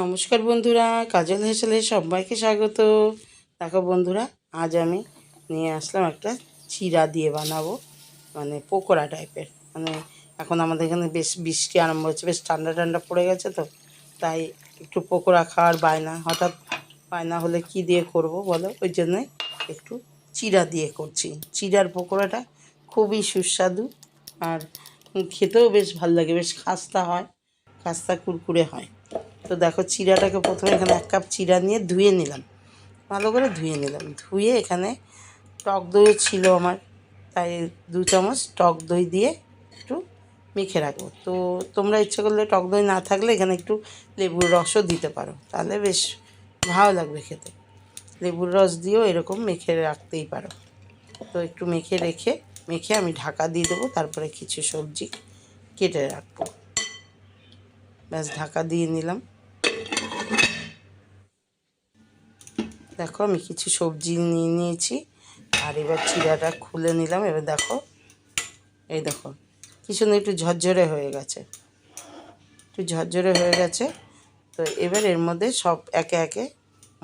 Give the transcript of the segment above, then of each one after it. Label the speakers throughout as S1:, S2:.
S1: নমস্কার বন্ধুরা, কাজল হেসেলে সবাইকে স্বাগত। দেখো বন্ধুরা, আজ আমি নিয়ে আসলাম একটা চিরা দিয়ে বানাবো মানে পকোড়া টাইপের। মানে এখন আমাদের এখানে বেশ বৃষ্টি আরম্ভ হচ্ছে, বেশ ঠান্ডা ঠান্ডা পড়ে গেছে তো, তাই একটু পকোড়া খাওয়ার বায়না, হঠাৎ বায়না হলে কি দিয়ে করব বলো? ওই জন্যই একটু চিরা দিয়ে করছি। চিরার পকোড়াটা খুবই সুস্বাদু আর খেতেও বেশ ভালো লাগে, বেশ খাস্তা হয়, খাস্তা কুরকুরে হয়। তো দেখো চিরাটাকে প্রথমে এখানে এক কাপ চিরা নিয়ে ধুয়ে নিলাম। ভালো করে ধুয়ে নিলাম। ধুয়ে এখানে টক দইও ছিল আমার, তাই দু চামচ টক দই দিয়ে একটু মেখে রাখব। তো তোমরা ইচ্ছে করলে টক দই না থাকলে এখানে একটু লেবুর রসও দিতে পারো। তাহলে বেশ ভালো লাগবে খেতে। লেবুর রস দিয়েও এরকম মেখে রাখতেই পারো। তো একটু মেখে রেখে, মেখে আমি ঢাকা দিয়ে দেবো, তারপরে কিছু সবজি কেটে রাখব। ব্যাস, ঢাকা দিয়ে নিলাম। দেখো, আমি কিছু সবজি নিয়ে নিয়েছি। আর এবার চিরাটা খুলে নিলাম। এবার দেখো, এই দেখো, কি সুন্দর একটু ঝরঝরে হয়ে গেছে। একটু ঝরঝরে হয়ে গেছে। তো এবার এর মধ্যে সব একে একে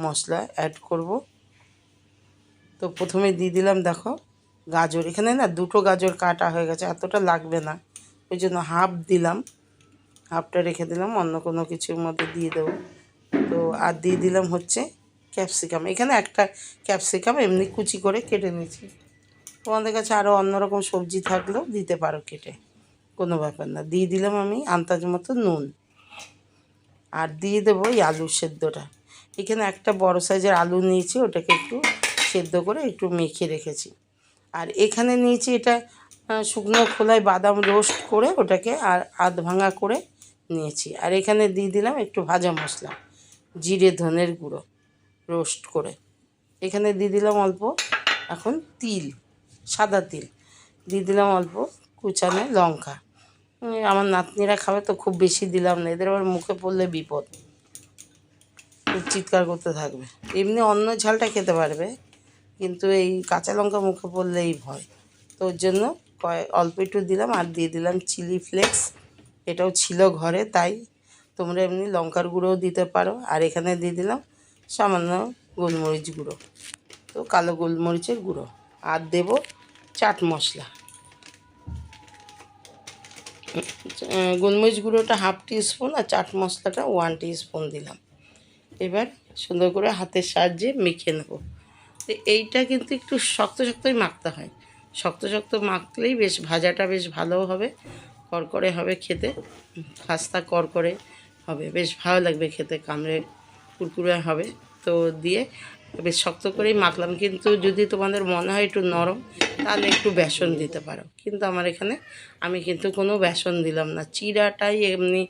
S1: মশলা অ্যাড করব। তো প্রথমে দিয়ে দিলাম, দেখো, গাজর। এখানে না দুটো গাজর কাটা হয়ে গেছে, এতটা লাগবে না। ওই জন্য হাফ দিলাম। হাফটা রেখে দিলাম, অন্য কোনো কিছুর মধ্যে দিয়ে দেবো। তো আর দিয়ে দিলাম হচ্ছে ক্যাপসিকাম। এখানে একটা ক্যাপসিকাম এমনি কুচি করে কেটে নিয়েছি তোমাদের কাছে আরও অন্যরকম সবজি থাকলেও দিতে পারো কেটে। কোনো ব্যাপার না। দিয়ে দিলাম আমি আন্দাজ মতো নুন। আর দিয়ে দেবো এই আলু সেদ্ধটা। এখানে একটা বড় সাইজের আলু নিয়েছি, ওটাকে একটু সেদ্ধ করে একটু মেখে রেখেছি। আর এখানে নিয়েছি এটা শুকনো খোলায় বাদাম রোস্ট করে ওটাকে আর আধ ভাঙা করে নিয়েছি। আর এখানে দিয়ে দিলাম একটু ভাজা মশলা, জিরে ধনের গুঁড়ো। রোস্ট করে। এখানে দিয়ে দিলাম অল্প এখন তিল, সাদা তিল। দিয়ে দিলাম অল্প কুচানো লঙ্কা। আমার নাতনিরা খাবে তো খুব বেশি দিলাম না, এদের আবার মুখে পড়লে বিপদ। চিৎকার করতে থাকবে। এমনি অন্য ঝালটা খেতে পারবে, কিন্তু এই কাঁচা লঙ্কা মুখে পড়লেই ভয়। তো ওর জন্য কয় অল্প একটু দিলাম আর দিয়ে দিলাম চিলি ফ্লেক্স। এটাও ছিল ঘরে, তাই তোমরা এমনি লঙ্কার গুঁড়োও দিতে পারো। আর এখানে দিয়ে দিলাম সামান্য গোলমরিচ গুঁড়ো। তো কালো গোলমরিচের গুঁড়ো। আর দেব চাট মশলা। গোলমরিচ গুঁড়োটা হাফ স্পুন আর চাট মশলাটা ওয়ান টি স্পুন দিলাম। এবার সুন্দর করে হাতের সাহায্যে মেখে নেব। তো এইটা কিন্তু একটু শক্ত শক্তই মাখতে হয়। শক্ত শক্ত মাখলেই বেশ ভাজাটা বেশ ভালো হবে করকরে হবে খেতে। খাস্তা করকরে হবে। বেশ ভালো লাগবে খেতে, কামড়ে কুরকুরে হবে। তো দিয়ে বেশ শক্ত করেই মাখলাম। কিন্তু যদি তোমাদের মনে হয় একটু নরম, তাহলে একটু বেসন দিতে পারো। কিন্তু আমার এখানে আমি কিন্তু কোনো বেসন দিলাম না। চিরাটাই এমনি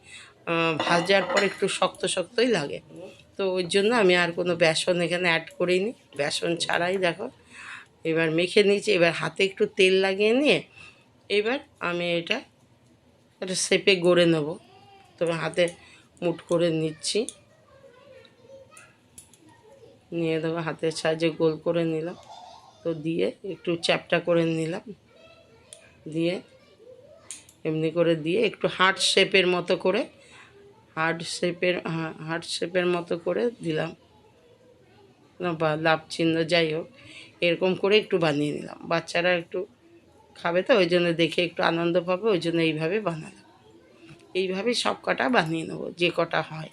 S1: ভাজার পর একটু শক্ত শক্তই লাগে। তো ওই জন্য আমি আর কোনো বেসন এখানে অ্যাড করিনি। বেসন ছাড়াই দেখো, এবার মেখে নিয়েছি। এবার হাতে একটু তেল লাগিয়ে নিয়ে এবার আমি এটা একটা সেপে গড়ে নেব। তবে হাতে মুট করে নিচ্ছি। নিয়ে দেবো, হাতের সাহায্যে গোল করে নিলাম। তো দিয়ে একটু চ্যাপটা করে নিলাম। দিয়ে এমনি করে দিয়ে একটু হার্ট শেপের মতো করে হার্ট শেপের হার্ট শেপের মতো করে দিলাম। বা লাভ চিহ্ন যাই হোক, এরকম করে একটু বানিয়ে নিলাম। বাচ্চারা একটু খাবে তো, ওই জন্য দেখে একটু আনন্দ পাবে, ওই জন্য এইভাবে বানালাম। এইভাবেই সব কটা বানিয়ে নেব, যে কটা হয়।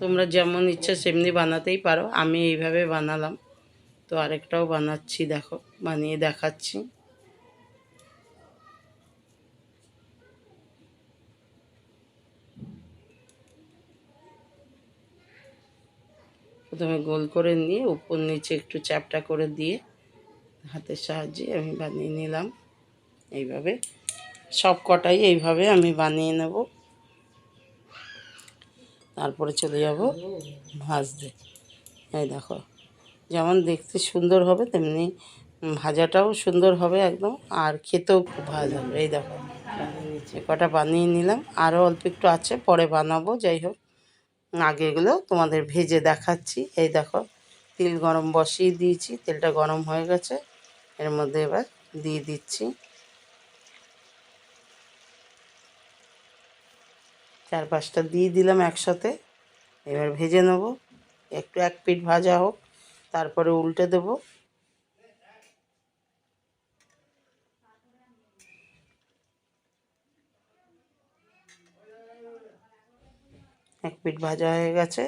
S1: তোমরা যেমন ইচ্ছা সেমনি বানাতেই পারো। আমি এইভাবে বানালাম। তো আরেকটাও বানাচ্ছি, দেখো, বানিয়ে দেখাচ্ছি। প্রথমে গোল করে নিয়ে উপর নিচে একটু চ্যাপটা করে দিয়ে হাতের সাহায্যে আমি বানিয়ে নিলাম। এইভাবে সব কটাই এইভাবে আমি বানিয়ে নেব। তারপরে চলে যাব ভাজতে। এই দেখো, যেমন দেখতে সুন্দর হবে, তেমনি ভাজাটাও সুন্দর হবে একদম, আর খেতেও খুব ভালো হবে এই দেখো কটা বানিয়ে নিলাম, আরও অল্প একটু আছে, পরে বানাবো, যাই হোক। আগে এগুলো তোমাদের ভেজে দেখাচ্ছি। এই দেখো, তেল গরম বসিয়ে দিয়েছি, তেলটা গরম হয়ে গেছে, এর মধ্যে এবার দিয়ে দিচ্ছি। চার পাঁচটা দিয়ে দিলাম একসাথে। এবার ভেজে নেব। একটু এক পিঠ ভাজা হোক, তারপরে উল্টে দেব। এক পিঠ ভাজা হয়ে গেছে,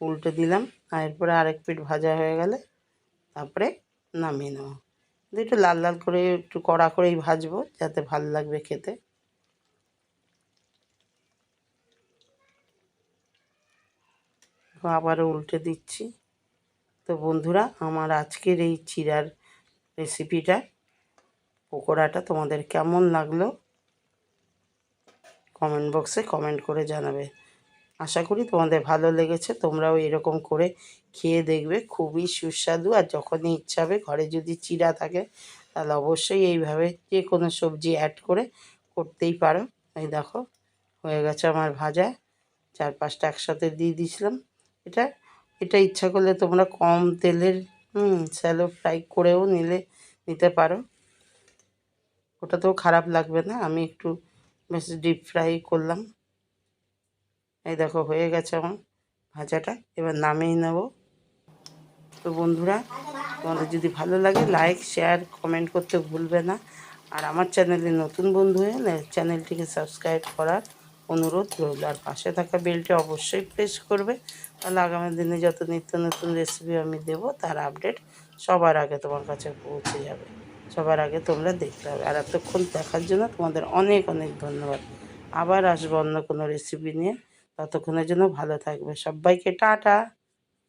S1: উল্টে দিলাম। আর এরপরে আরেক পিঠ ভাজা হয়ে গেলে তারপরে নামিয়ে নেব। একটু লাল লাল করে একটু কড়া করেই ভাজবো, যাতে ভালো লাগবে খেতে। আবারও উল্টে দিচ্ছি। তো বন্ধুরা, আমার আজকের এই চিরার রেসিপিটা পকোড়াটা তোমাদের কেমন লাগল? কমেন্ট বক্সে কমেন্ট করে জানাবে। আশা করি তোমাদের ভালো লেগেছে। তোমরাও এরকম করে খেয়ে দেখবে। খুবই সুস্বাদু আর যখনই ইচ্ছা হবে, ঘরে যদি চিরা থাকে, তাহলে অবশ্যই এইভাবে যে কোনো সবজি অ্যাড করে করতেই পারো। এই দেখো, হয়ে গেছে আমার ভাজা। চার পাঁচটা একসাথে দিয়ে দিয়েছিলাম এটা এটা ইচ্ছা করলে তোমরা কম তেলের, হুম, স্যালো ফ্রাই করেও নিলে, নিতে পারো। ওটাতেও খারাপ লাগবে না, আমি একটু বেশ ডিপ ফ্রাই করলাম। এই দেখো, হয়ে গেছে আমার ভাজাটা, এবার নামিয়ে নেব। তো বন্ধুরা, তোমাদের যদি ভালো লাগে লাইক শেয়ার কমেন্ট করতে ভুলবে না। আর আমার চ্যানেলে নতুন বন্ধু হয়ে চ্যানেলটিকে সাবস্ক্রাইব করার অনুরোধ রইল। আর পাশে থাকা বেলটি অবশ্যই প্রেস করবে। তাহলে আগামী দিনে যত নিত্য নতুন রেসিপি আমি দেব, তার আপডেট সবার আগে তোমার কাছে পৌঁছে যাবে। সবার আগে তোমরা দেখতে হবে। আর এতক্ষণ দেখার জন্য তোমাদের অনেক অনেক ধন্যবাদ। আবার আসব অন্য কোনো রেসিপি নিয়ে। ততক্ষণের জন্য ভালো থাকবে। সবাইকে টাটা!